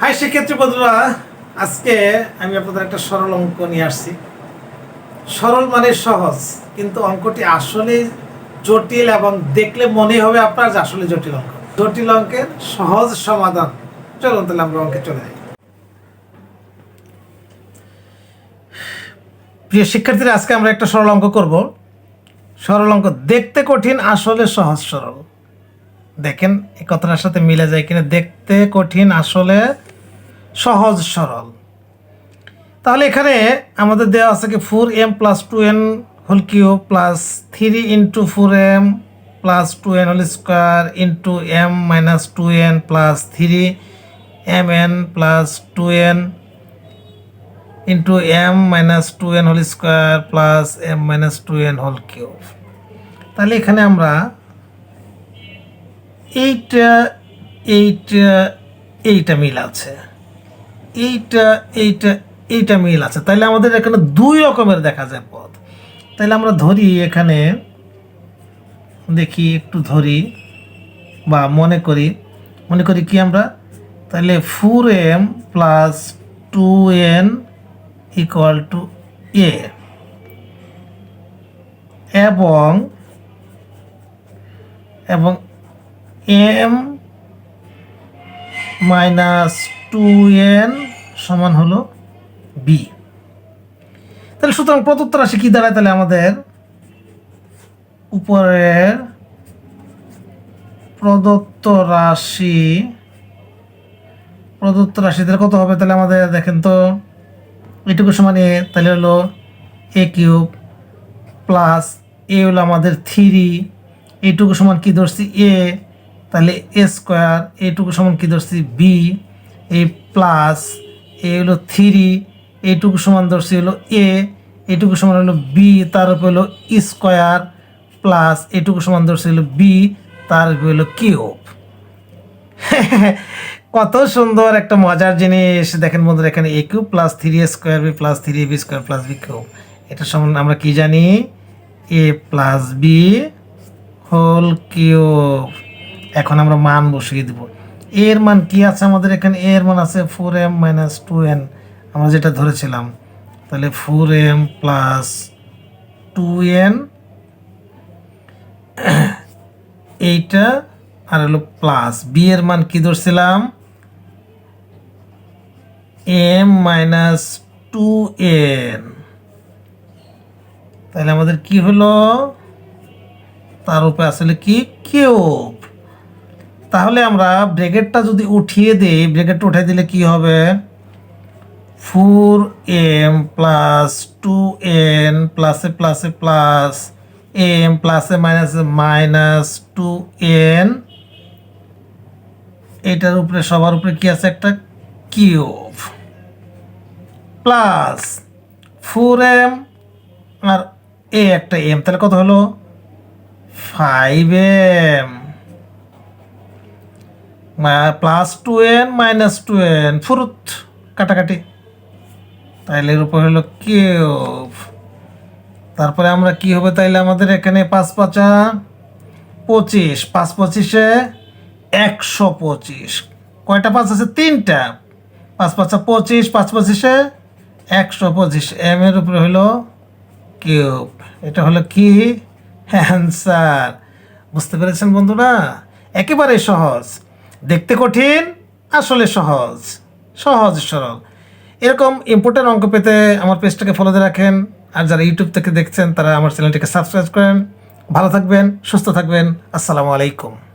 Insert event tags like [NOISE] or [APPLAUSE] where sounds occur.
High, সেক্ষেত্রে বন্ধুরা, আজকে আমি আপনাদের একটা সরল অঙ্ক নিয়ে আসছি। সরল মানে সহজ, কিন্তু অঙ্কটি আসলে জটিল এবং দেখলে মনে হবে আপনার যে আসলে জটিল অঙ্ক। জটিল অঙ্কের সহজ সমাধান। চলুন তাহলে আমরা অঙ্কে চলে যাই। প্রিয় শিক্ষার্থীরা, আজকে আমরা একটা সরল অঙ্ক করব। সরল অঙ্ক, দেখতে কঠিন, আসলে সহজ সরল। দেখেন, এই কথাটার সাথে মিলে যায় কিনা? দেখতে কঠিন, আসলে সহজ সরল। তাহলে এখানে আমাদের দেওয়া আছে কি four M plus two N whole cube plus three into four M plus two N whole square into M minus two N plus three M N plus two N into M minus two N whole square plus M minus two N whole cube তাহলে এখানে আমরা এইটা এইটা এইটা মিল আছে। এইটা এইটা এইটা মিল আছে। তাইলে আমাদের এখানে দুই রকমের দেখা যায় পথ। তাইলে আমরা ধরি এখানে, দেখি, একটু ধরি বা মনে করি। মনে করি কি আমরা? তাহলে four M plus two N equal to A এবং এবং এম মাইনাস টু এন সমান হলো বি তাহলে সুতরাং প্রদত্ত রাশি কি দাঁড়ায়? তাহলে আমাদের উপরের প্রদত্ত রাশি প্রদত্ত রাশি, তাহলে কত হবে? তাহলে আমাদের দেখেন তো, এটুকু সমান এ, তাহলে হলো এ কিউব প্লাস এ হলো আমাদের থ্রি। এইটুকু সমান কি ধরছি? এ। তাহলে এ স্কোয়ার, এটুকু সমান কি ধরছি? বি। এই প্লাস এ হলো থ্রি এইটুকু সমান ধরছি হলো এ এইটুকু সমান হলো বি তার উপর হলো স্কোয়ার প্লাস এইটুকু সমান ধরছি হলো বি তার উপর হলো কিউব [LAUGHS] কত সুন্দর একটা মজার জিনিস। দেখেন বন্ধুরা, এখানে A cube plus three square B plus three B square plus B cube এটা সমান আমরা কি জানি? A plus B whole cube এখন আমরা মান বসিয়ে দিব। এর মান কি আছে? আমাদের এখানে এর মান আছে four M minus two N আমরা যেটা ধরেছিলাম, তাহলে four M plus two N এইটা আর হলো প্লাস বি এর মান কি ধরছিলাম? এম মাইনাস টু এন তাহলে আমাদের কি হলো? তার উপরে আসলে কি? কিউব তাহলে আমরা ব্রেকেটটা যদি উঠিয়ে দিই ব্রেকেটটা উঠিয়ে দিলে কি হবে? Four M plus two N প্লাসে প্লাসে প্লাস এম প্লাসে মাইনাসে মাইনাস টু এন এটার উপরে, সবার উপরে কি আছে একটা? কিউব প্লাস ফোর এম আর এ একটা এম তাহলে কত হলো? Five M plus two N minus two N ফুরুত, কাটাকাটি। তাইলে এর উপর হলো কিউব। তারপরে আমরা কি হবে তাইলে আমাদের এখানে পাঁচ পাঁচা? পঁচিশ। পাঁচ পঁচিশে একশো পঁচিশ। কয়টা পাঁচ আছে? তিনটা। পাঁচ পাঁচা পঁচিশ, পাঁচ পঁচিশে একশো পঁচিশ। এম এর উপরে হলো কিউব। এটা হলো কি? অ্যান্সার। বুঝতে পেরেছেন বন্ধুরা? একেবারে সহজ। দেখতে কঠিন, আসলে সহজ। সহজ, সরল। এরকম ইম্পর্টেন্ট অঙ্ক পেতে আমার পেজটাকে ফলো দিয়ে রাখেন। আর যারা ইউটিউব থেকে দেখছেন, তারা আমার চ্যানেলটিকে সাবস্ক্রাইব করেন। ভালো থাকবেন, সুস্থ থাকবেন। আসসালামু আলাইকুম।